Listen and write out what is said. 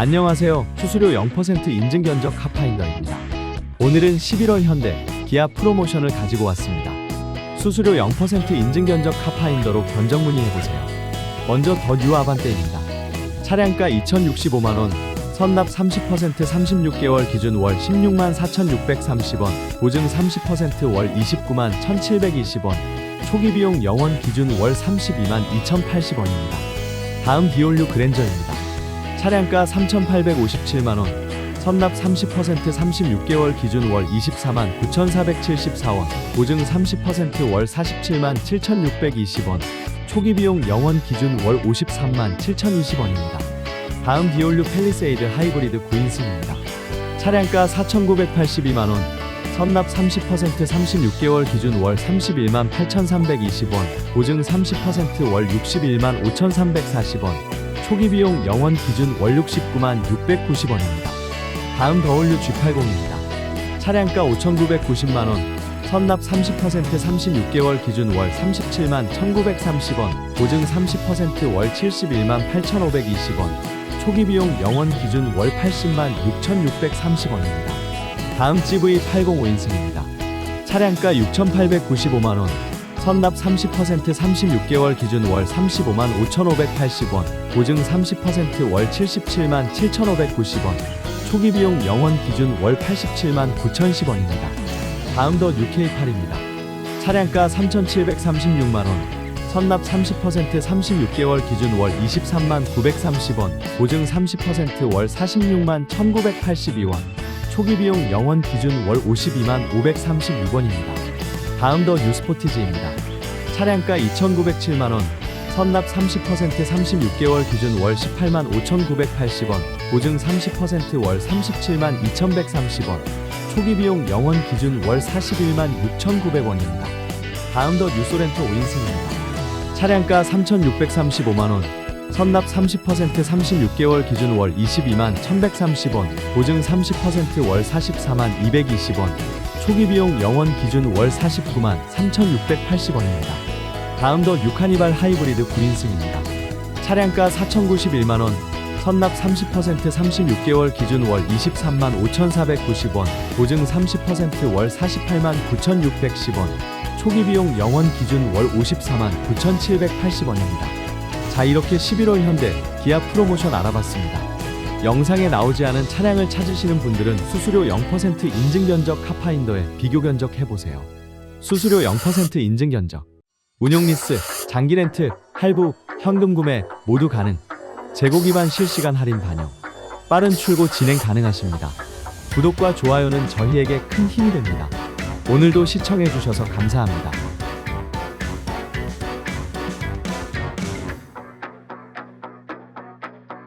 안녕하세요. 수수료 0% 인증 견적 카파인더입니다. 오늘은 11월 현대 기아 프로모션을 가지고 왔습니다. 수수료 0% 인증 견적 카파인더로 견적 문의해보세요. 먼저 더 뉴 아반떼입니다. 차량가 2,065만 원, 선납 30% 36개월 기준 월 16만 4,630원, 보증 30%월 29만 1,720원, 초기 비용 영원 기준 월 32만 2,080원입니다. 다음 디올류 그랜저입니다. 차량가 3,857만 원, 선납 30% 36개월 기준 월 24만 9,474원, 보증 30%월 47만 7,620원, 초기 비용 영원 기준 월 53만 7,020원입니다. 다음 디올류 펠리세이드 하이브리드 9인승입니다. 차량가 4,982만 원, 선납 30% 36개월 기준 월 31만 8,320원, 보증 30%월 61만 5,340원, 초기 비용 영원 기준 월 69만 690원입니다. 다음 더올류 G80입니다. 차량가 5,990만 원, 선납 30% 36개월 기준 월 37만 1,930원, 보증 30%월 71만 8,520원, 초기 비용 영원 기준 월 80만 6,630원입니다. 다음 GV80 5인승입니다. 차량가 6,895만 원, 선납 30% 36개월 기준 월 35만 5,580원, 보증 30%월 77만 7,590원, 초기 비용 영원 기준 월 87만 9,010원입니다. 다음 더 UK8입니다. 차량가 3,736만 원, 선납 30% 36개월 기준 월 23만 930원, 보증 30%월 46만 1982원, 초기 비용 영원 기준 월 52만 536원입니다. 다음 더 뉴스포티지입니다. 차량가 2,907만 원, 선납 30% 36개월 기준 월 18만 5,980원, 보증 30%월 37만 2,130원, 초기 비용 영원 기준 월 41만 6,900원입니다. 다음 더 뉴소렌토 5인승입니다. 차량가 3,635만 원, 선납 30% 36개월 기준 월 22만 1,130원, 보증 30%월 44만 220원, 초기 비용 영원 기준 월 49만 3,680원입니다. 다음 더 유카니발 하이브리드 9인승입니다. 차량가 4,091만 원, 선납 30% 36개월 기준 월 23만 5,490원, 보증 30%월 48만 9,610원, 초기 비용 영원 기준 월 54만 9,780원입니다. 자 이렇게 11월 현대 기아 프로모션 알아봤습니다. 영상에 나오지 않은 차량을 찾으시는 분들은 수수료 0% 인증 견적 카파인더에 비교 견적 해보세요. 수수료 0% 인증 견적. 운용 리스, 장기 렌트, 할부, 현금 구매 모두 가능. 재고 기반 실시간 할인 반영. 빠른 출고 진행 가능하십니다. 구독과 좋아요는 저희에게 큰 힘이 됩니다. 오늘도 시청해주셔서 감사합니다.